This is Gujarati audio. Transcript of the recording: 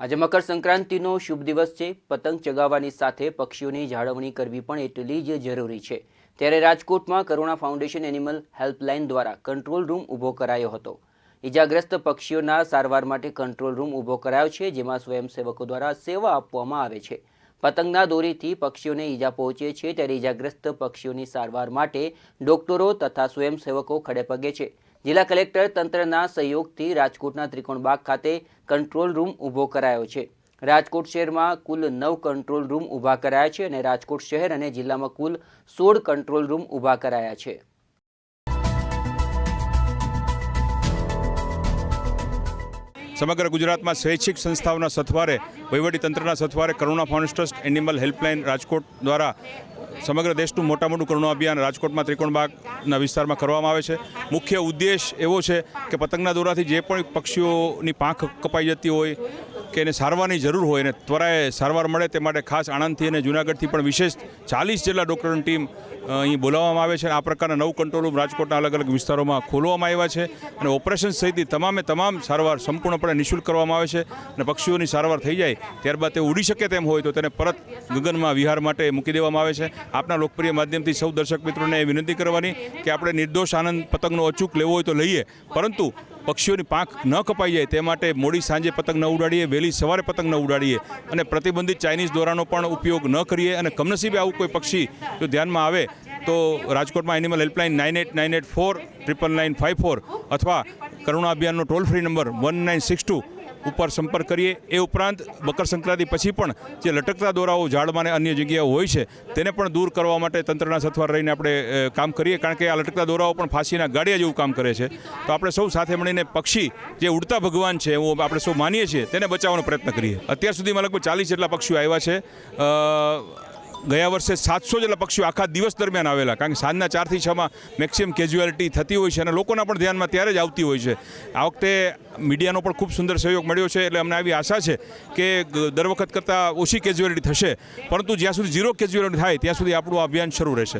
આજે મકર સંક્રાંતિનો શુભ દિવસ છે. પતંગ ચગાવવાની સાથે પક્ષીઓની જાળવણી કરવી પણ એટલી જ જરૂરી છે. ત્યારે રાજકોટમાં કરુણા ફાઉન્ડેશન એનિમલ હેલ્પલાઇન દ્વારા કંટ્રોલ રૂમ ઊભો કરાયો હતો. ઇજાગ્રસ્ત પક્ષીઓના સારવાર માટે કંટ્રોલ રૂમ ઊભો કરાયો છે, જેમાં સ્વયંસેવકો દ્વારા સેવા આપવામાં આવે છે. પતંગના દોરીથી પક્ષીઓને ઈજા પહોંચે છે, ત્યારે ઇજાગ્રસ્ત પક્ષીઓની સારવાર માટે ડોક્ટરો તથા સ્વયંસેવકો ખડેપગે છે. જિલ્લા કલેક્ટર તંત્રના સહયોગથી રાજકોટના ત્રિકોણબાગ ખાતે કંટ્રોલ રૂમ ઊભો કરાયો છે. રાજકોટ શહેરમાં કુલ નવ કંટ્રોલ રૂમ ઊભા કરાયા છે અને રાજકોટ શહેર અને જિલ્લામાં કુલ સોળ કંટ્રોલ રૂમ ઊભા કરાયા છે. સમગ્ર ગુજરાતમાં સ્વૈચ્છિક સંસ્થાઓના સથવારે વહીવટીતંત્રના સથવારે Karuna found trust, animal helpline Rajkot દ્વારા સમગ્ર દેશનું મોટા મોટું કરુણા અભિયાન રાજકોટમાં ત્રિકોણબાગના વિસ્તારમાં કરવામાં આવે છે. મુખ્ય ઉદ્દેશ એવો છે કે પતંગના દોરાથી જે પણ પક્ષીઓની પાંખ કપાઈ જતી હોય કે એને સારવારની જરૂર હોય અને ત્વરાએ સારવાર મળે તે માટે ખાસ આણંદથી અને જૂનાગઢથી પણ વિશેષ ચાલીસ જેટલા ડૉક્ટરોની ટીમ અહીં બોલાવવામાં આવે છે આ પ્રકારના નવ કંટ્રોલ રૂમ રાજકોટના અલગ અલગ વિસ્તારોમાં ખોલવામાં આવ્યા છે અને ઓપરેશન સહિતની તમામે તમામ સારવાર સંપૂર્ણપણે નિઃશુલ્ક કરવામાં આવે છે અને પક્ષીઓની સારવાર થઈ જાય ત્યારબાદ તે ઉડી શકે તેમ હોય તો તેને પરત ગગનમાં વિહાર માટે મૂકી દેવામાં આવે છે. આપના લોકપ્રિય માધ્યમથી સૌ દર્શક મિત્રોને વિનંતી કરવાની કે આપણે નિર્દોષ આનંદ પતંગનો અચૂક લેવો હોય તો લઈએ, પરંતુ પક્ષીઓની પાંખ ન કપાઈ જાય તે માટે મોડી સાંજે પતંગ ન ઉડાડીએ, વહેલી સવારે પતંગ ન ઉડાડીએ અને પ્રતિબંધિત ચાઇનીઝ દોરાનો પણ ઉપયોગ ન કરીએ અને કમનસીબે આવું કોઈ પક્ષી જો ધ્યાનમાં આવે તો રાજકોટમાં animal helpline nine eight nine eight four triple nine five four અથવા કરુણા અભિયાનનો toll free number one nine six two ઉપર સંપર્ક કરીએ એ ઉપરાંત મકર સંક્રાંતિ પછી પણ જે લટકતા દોરાઓ ઝાડમાં અને અન્ય જગ્યાઓ હોય છે, તેને પણ દૂર કરવા માટે તંત્રના સથવાર રહીને આપણે કામ કરીએ. કારણ કે આ લટકતા દોરાઓ પણ ફાંસીના ગાડિયા જેવું કામ કરે છે. તો આપણે સૌ સાથે મળીને પક્ષી જે ઉડતા ભગવાન છે એવું આપણે સૌ માનીએ છીએ, તેને બચાવવાનો પ્રયત્ન કરીએ. અત્યાર સુધીમાં લગભગ ચાલીસ જેટલા પક્ષીઓ આવ્યા છે. ગયા વર્ષે સાતસો જેટલા પક્ષીઓ આખા દિવસ દરમિયાન આવેલા. કારણ કે સાંજના ચારથી છમાં મેક્સિમમ કેજ્યુઆલિટી થતી હોય છે અને લોકોના પણ ધ્યાનમાં ત્યારે જ આવતી હોય છે. આ વખતે મીડિયાનો પણ ખૂબ સુંદર સહયોગ મળ્યો છે એટલે અમને આવી આશા છે કે દર વખત કરતાં ઓછી કેજ્યુઆલિટી થશે. પરંતુ જ્યાં સુધી ઝીરો કેજ્યુઆલિટી થાય, ત્યાં સુધી આપણું અભિયાન શરૂ રહેશે.